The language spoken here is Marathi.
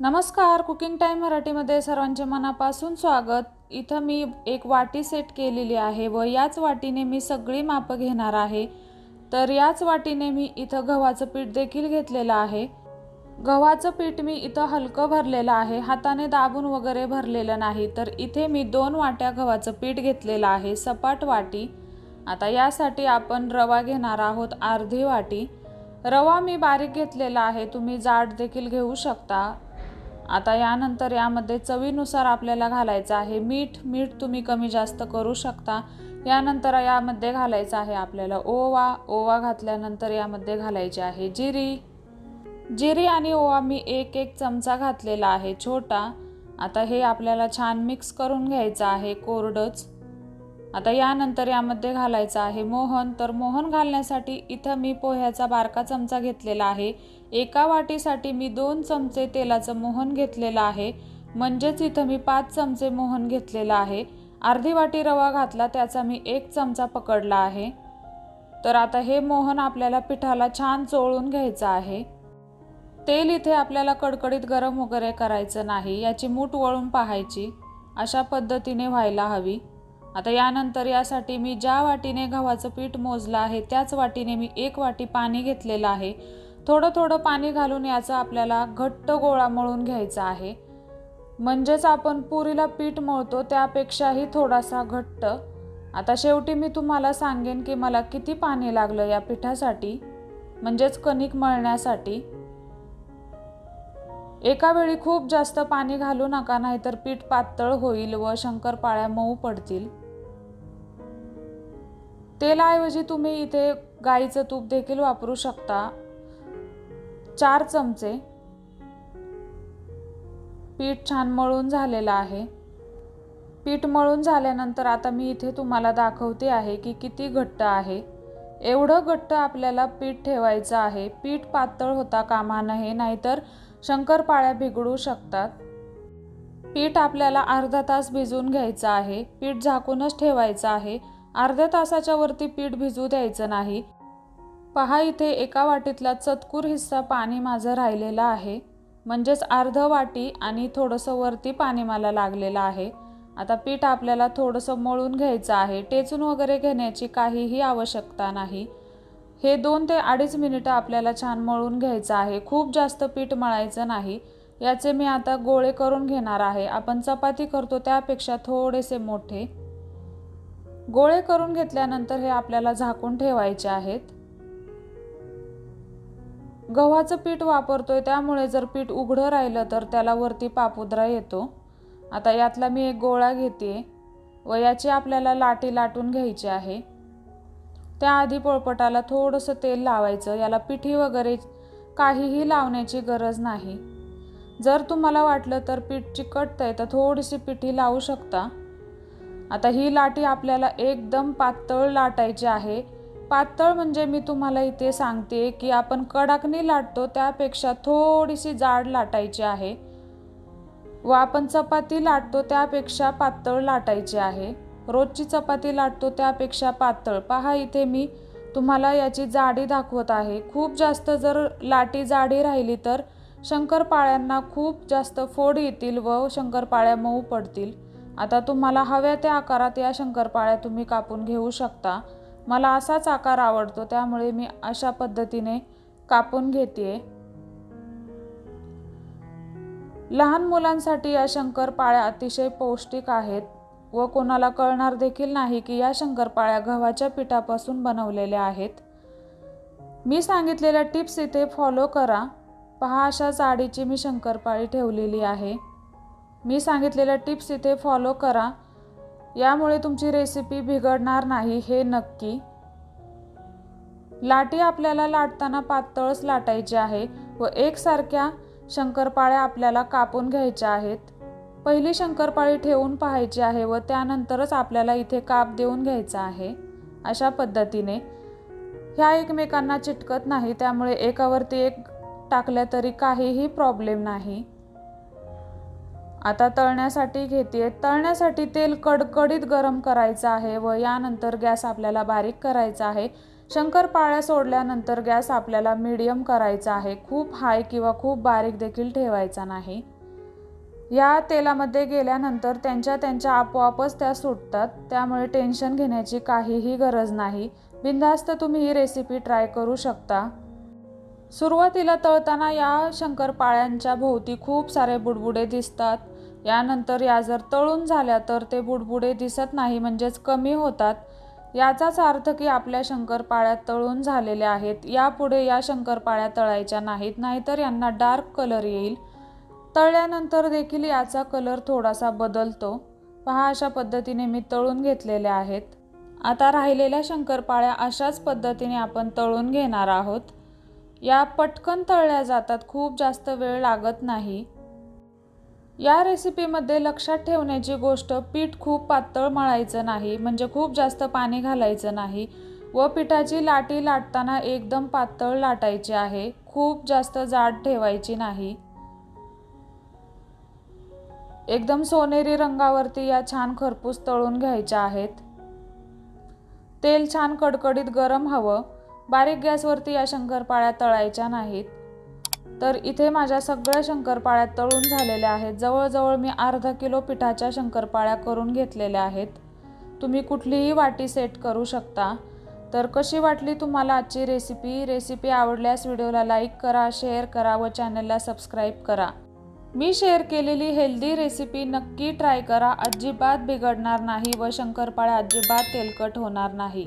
नमस्कार कुकिंग टाईम मराठीमध्ये सर्वांचे मनापासून स्वागत. इथं मी एक वाटी सेट केलेली आहे व याच वाटीने मी सगळी मापं घेणार आहे. तर याच वाटीने मी इथं गव्हाचं पीठ देखील घेतलेलं आहे. गव्हाचं पीठ मी इथं हलकं भरलेलं आहे हाताने दाबून वगैरे भरलेलं नाही. तर इथे मी दोन वाट्या गव्हाचं पीठ घेतलेलं आहे सपाट वाटी. आता यासाठी आपण रवा घेणार आहोत अर्धी वाटी. रवा मी बारीक घेतलेला आहे तुम्ही जाड देखील घेऊ शकता. आता यानंतर यामध्ये चवीनुसार आपल्याला घालायचं आहे. मीठ मीठ तुम्ही कमी जास्त करू शकता. यानंतर यामध्ये घालायचं आहे आपल्याला ओवा. ओवा घातल्यानंतर यामध्ये घालायचे आहे जिरी. जिरी आणि ओवा मी एक एक चमचा घातलेला आहे छोटा. आता हे आपल्याला छान मिक्स करून घ्यायचं आहे कोरडंच. आता यानंतर यामध्ये घालायचं आहे मोहन. तर मोहन घालण्यासाठी इथं मी पोह्याचा बारका चमचा घेतलेला आहे. एका वाटीसाठी मी दोन चमचे तेलाचं मोहन घेतलेलं आहे. म्हणजेच इथं मी पाच चमचे मोहन घेतलेलं आहे. अर्धी वाटी रवा घातला त्याचा मी एक चमचा पकडला आहे. तर आता हे मोहन आपल्याला पिठाला छान चोळून घ्यायचं आहे. तेल इथे आपल्याला कडकडीत गरम वगैरे करायचं नाही याची मूठ वळून पाहायची. अशा पद्धतीने व्हायला हवी. आता यानंतर यासाठी मी ज्या वाटीने गव्हाचं पीठ मोजलं आहे त्याच वाटीने मी एक वाटी पाणी घेतलेलं आहे. थोडं थोडं पाणी घालून याचा आपल्याला घट्ट गोळा मळून घ्यायचा आहे. म्हणजेच आपण पुरीला पीठ मळतो त्यापेक्षाही थोडासा घट्ट. आता शेवटी मी तुम्हाला सांगेन की मला किती पाणी लागलं या पिठासाठी म्हणजेच कणिक मळण्यासाठी. एका वेळी खूप जास्त पाणी घालू नका नाहीतर पीठ पातळ होईल व शंकरपाळ्या मऊ पडतील. तेलाऐवजी तुम्ही इथे गाईचं तूप देखील वापरू शकता. चार चमचे पीठ छान मळून झालेलं आहे. पीठ मळून झाल्यानंतर आता मी इथे तुम्हाला दाखवते आहे की किती घट्ट आहे. एवढं घट्ट आपल्याला पीठ ठेवायचं आहे. पीठ पातळ होता कामा नये नाहीतर शंकरपाळ्या बिघडू शकतात. पीठ आपल्याला अर्धा तास भिजवून घ्यायचं आहे. पीठ झाकूनच ठेवायचं आहे. अर्ध्या तासाच्या वरती पीठ भिजू द्यायचं नाही. पहा इथे एका वाटीतला चतकूर हिस्सा पाणी माझं राहिलेलं आहे. म्हणजेच अर्ध वाटी आणि थोडंसं वरती पाणी मला लागलेलं आहे. आता पीठ आपल्याला थोडंसं मळून घ्यायचं आहे. टेचून वगैरे घेण्याची काहीही आवश्यकता नाही. हे दोन ते अडीच मिनिटं आपल्याला छान मळून घ्यायचं आहे. खूप जास्त पीठ मळायचं नाही. याचे मी आता गोळे करून घेणार आहे. आपण चपाती करतो त्यापेक्षा थोडेसे मोठे. गोळे करून घेतल्यानंतर हे आपल्याला झाकून ठेवायचे आहेत. गव्हाचं पीठ वापरतोय त्यामुळे जर पीठ उघडं राहिलं तर त्याला वरती पापुद्रा येतो. आता यातला मी एक गोळा घेते व याची आपल्याला लाटी लाटून घ्यायची आहे. त्याआधी पोळपटाला थोडंसं तेल लावायचं याला पिठी वगैरे काहीही लावण्याची गरज नाही. जर तुम्हाला वाटलं तर पीठ चिकटतं आहे तर थोडीशी पिठी लावू शकता. आता ही लाटी आपल्याला एकदम पातळ लाटायची आहे. पातळ म्हणजे मी तुम्हाला इथे सांगते की आपण कडाकणी लाटतो त्यापेक्षा थोडीशी जाड लाटायची आहे. व आपण चपाती लाटतो त्यापेक्षा पातळ लाटायची आहे. रोजची चपाती लाटतो त्यापेक्षा पातळ. पहा इथे मी तुम्हाला याची जाडी दाखवत आहे. खूप जास्त जर लाटी जाडी राहिली तर शंकरपाळ्यांना खूप जास्त फोड येतील व शंकरपाळ्या मऊ पडतील. आता तुम्हाला हव्या त्या आकारात या शंकरपाळ्या तुम्ही कापून घेऊ शकता. मला असाच आकार आवडतो त्यामुळे मी अशा पद्धतीने कापून घेते लहान मुलांसाठी या शंकरपाळ्या अतिशय पौष्टिक आहेत. व कोणाला कळणार देखील नाही की या शंकरपाळ्या गव्हाच्या पिठापासून बनवलेल्या आहेत. मी सांगितलेल्या टिप्स इथे फॉलो करा. पहा अशा जाडीची मी शंकरपाळी ठेवलेली आहे. मी सांगितलेल्या टिप्स इथे फॉलो करा. यामुळे तुमची रेसिपी बिघडणार नाही हे नक्की. लाटी आपल्याला लाटताना पातळच लाटायची आहे व एकसारख्या शंकरपाळ्या आपल्याला कापून घ्यायच्या आहेत. पहिली शंकरपाळी ठेवून पाहायची आहे व त्यानंतरच आपल्याला इथे काप देऊन घ्यायचा आहे. अशा पद्धतीने ह्या एकमेकांना चिटकत नाही त्यामुळे एकावरती एक टाकल्या तरी काहीही प्रॉब्लेम नाही. आता तळण्यासाठी घेते तळण्यासाठी तेल कडकडीत गरम करायचं आहे व यानंतर गॅस आपल्याला बारीक करायचा आहे. शंकरपाळ्या सोडल्यानंतर गॅस आपल्याला मीडियम करायचा आहे. खूप हाय किंवा खूप बारीक देखील ठेवायचा नाही. या तेलामध्ये गेल्यानंतर त्यांच्या त्यांच्या आपोआपच त्या सुटतात त्यामुळे टेन्शन घेण्याची काहीही गरज नाही. बिनधास्त तुम्ही ही रेसिपी ट्राय करू शकता. सुरुवातीला तळताना या शंकरपाळ्यांच्या भोवती खूप सारे बुडबुडे दिसतात. यानंतर या जर तळून झाल्या तर ते बुडबुडे दिसत नाही म्हणजेच कमी होतात. याचाच अर्थ की आपल्या शंकरपाळ्या तळून झालेल्या आहेत. यापुढे या शंकरपाळ्या तळायच्या नाहीत नाहीतर यांना डार्क कलर येईल. तळल्यानंतर देखील याचा कलर थोडासा बदलतो. पहा अशा पद्धतीने मी तळून घेतलेल्या आहेत. आता राहिलेल्या शंकरपाळ्या अशाच पद्धतीने आपण तळून घेणार आहोत. या पटकन तळल्या जातात खूप जास्त वेळ लागत नाही. या रेसिपीमध्ये लक्षात ठेवण्याची गोष्ट पीठ खूप पातळ मळायचं नाही म्हणजे खूप जास्त पाणी घालायचं नाही. व पिठाची लाटी लाटताना एकदम पातळ लाटायची आहे खूप जास्त जाड ठेवायची नाही. एकदम सोनेरी रंगावरती या छान खरपूस तळून घ्यायच्या आहेत. तेल छान कडकडीत गरम हवं. बारीक गॅसवरती या शंकरपाळ्या तळायच्या नाहीत. तर इथे माझ्या सगळ्या शंकरपाळ्या तळून झालेल्या आहेत. जवळजवळ मी अर्धा किलो पिठाच्या शंकरपाळ्या करून घेतलेल्या आहेत. तुम्ही कुठलीही वाटी सेट करू शकता. तर कशी वाटली तुम्हाला आजची रेसिपी? रेसिपी आवडल्यास व्हिडिओला लाईक करा शेअर करा व चॅनलला सबस्क्राईब करा. मी शेअर केलेली हेल्दी रेसिपी नक्की ट्राय करा. अजिबात बिघडणार नाही व शंकरपाळ्या अजिबात तेलकट होणार नाही.